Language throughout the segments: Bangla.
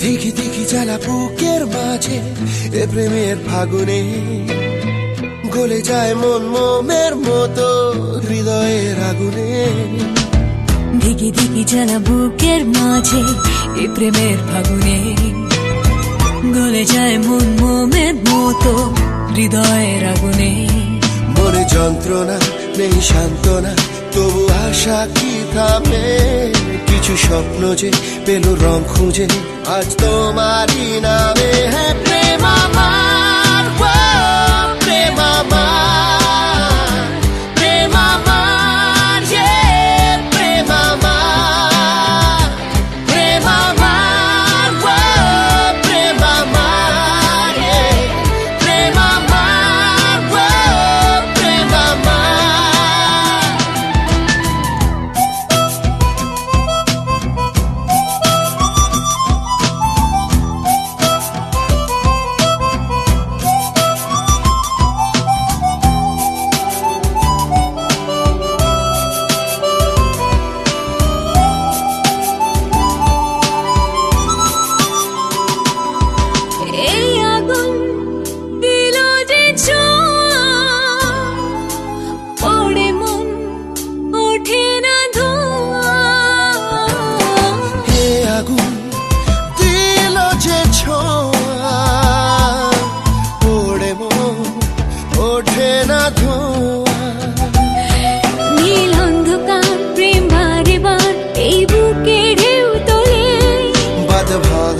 দিঘি দিঘি জ্বালা বুকের মাঝে এ প্রেমের ফাগুনে গলে যায় মন মোমের মতো হৃদয়ের আগুনে। দিঘি দিঘি জানা বুকের মাঝে এ প্রেমের ফাগুনে গলে যায় মন মোমের মতো হৃদয়ের আগুনে। মনে যন্ত্রণা নেই সান্ত্বনা তবু আশা কি থামে? কিছু স্বপ্ন যে পেল রং খুঁজে। আজ তোমারই নামে হ্যাঁ প্রেম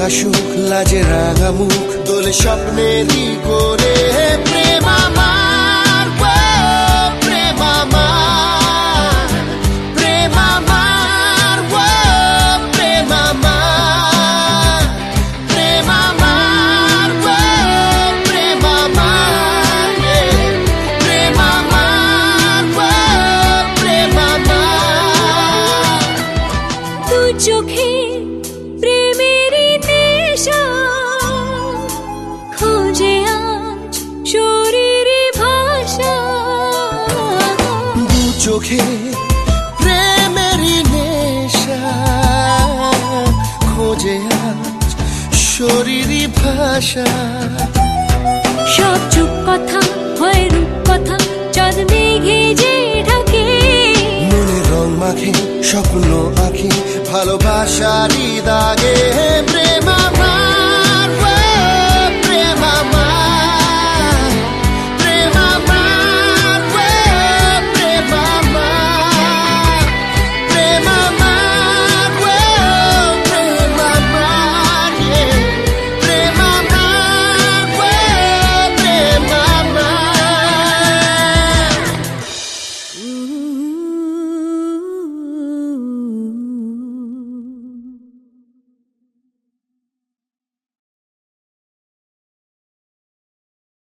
ভাঙা সুখ লাজে রাঙা মুখ দোলে স্বপ্নেরই কোলে চোখে প্রেমেরই নেশা। খোঁজে আজ শরীরই ভাষা। সব চুপ কথা হয় রূপ কথা চাঁদ মেঘে যে ঢাকে। মনে রং মাখে স্বপ্ন আঁখে ভালোবাসারই দাগে